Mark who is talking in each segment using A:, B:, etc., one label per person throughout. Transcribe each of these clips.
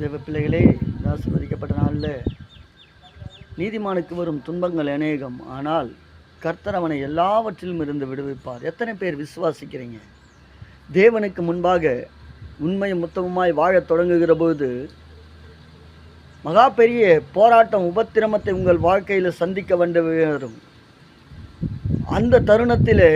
A: தேவ பிள்ளைகளே இந்த நாளில் நீதிமானுக்கு வரும் துன்பங்கள் அநேகம். ஆனால் கர்த்தர் அவனை எல்லாவற்றிலும் இருந்து விடுவிப்பார். எத்தனை பேர் விசுவாசிக்கிறீங்க? தேவனுக்கு முன்பாக உண்மையும் முத்தமுமாய் வாழத் தொடங்குகிற போது மகா பெரிய போராட்டம் உபத்திரமத்தை உங்கள் வாழ்க்கையில் சந்திக்க வேண்டி வரும் அந்த தருணத்தில்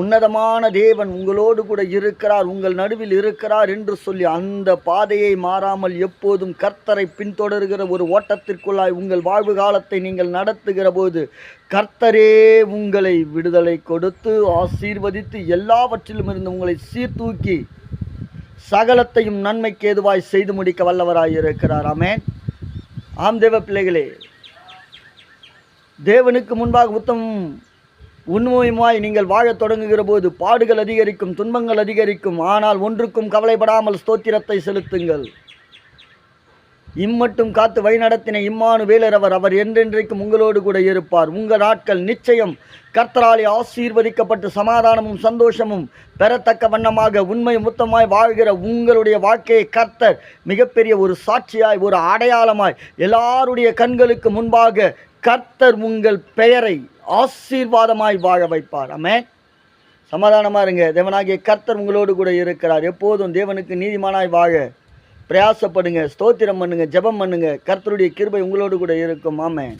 A: உன்னதமான தேவன் உங்களோடு கூட இருக்கிறார் உங்கள் நடுவில் இருக்கிறார் என்று சொல்லி அந்த பாதையை மாறாமல் எப்போதும் கர்த்தரை பின்தொடர்கிற ஒரு ஓட்டத்திற்குள்ளாய் உங்கள் வாழ்வு காலத்தை நீங்கள் நடத்துகிற போது கர்த்தரே உங்களை விடுதலை கொடுத்து ஆசீர்வதித்து எல்லாவற்றிலும் இருந்து உங்களை சீர்தூக்கி சகலத்தையும் நன்மைக்கு ஏதுவாய் செய்து முடிக்க வல்லவராய் இருக்கிறார். ஆமேன். ஆம் தேவ பிள்ளைகளே தேவனுக்கு முன்பாக உத்தமம் உண்மையுமாய் நீங்கள் வாழத் தொடங்குகிற போது பாடுகள் அதிகரிக்கும் துன்பங்கள் அதிகரிக்கும். ஆனால் ஒன்றுக்கும் கவலைப்படாமல் ஸ்தோத்திரத்தை செலுத்துங்கள். இம்மட்டும் காத்து வழிநடத்தின இம்மானு வேலரவர் அவர் என்றென்றைக்கும் உங்களோடு கூட இருப்பார். உங்கள் நாட்கள் நிச்சயம் கர்த்தராலே ஆசீர்வதிக்கப்பட்டு சமாதானமும் சந்தோஷமும் பெறத்தக்க வண்ணமாக உண்மை முத்தமாய் வாழ்கிற உங்களுடைய வாழ்க்கையை கர்த்தர் மிகப்பெரிய ஒரு சாட்சியாய் ஒரு அடையாளமாய் எல்லாருடைய கண்களுக்கு முன்பாக கர்த்தர் உங்கள் பெயரை ஆசீர்வாதமாய் வாழ வைப்பார். அமே சமாதானமாக இருங்க. தேவனாகிய கர்த்தர் உங்களோடு கூட இருக்கிறார். எப்போதும் தேவனுக்கு நீதிமானாய் வாழ பிரயாசப்படுங்க ஸ்தோத்திரம் பண்ணுங்க ஜெபம் பண்ணுங்க. கர்த்தருடைய கிருபை உங்களோடு கூட இருக்கும். ஆமென்.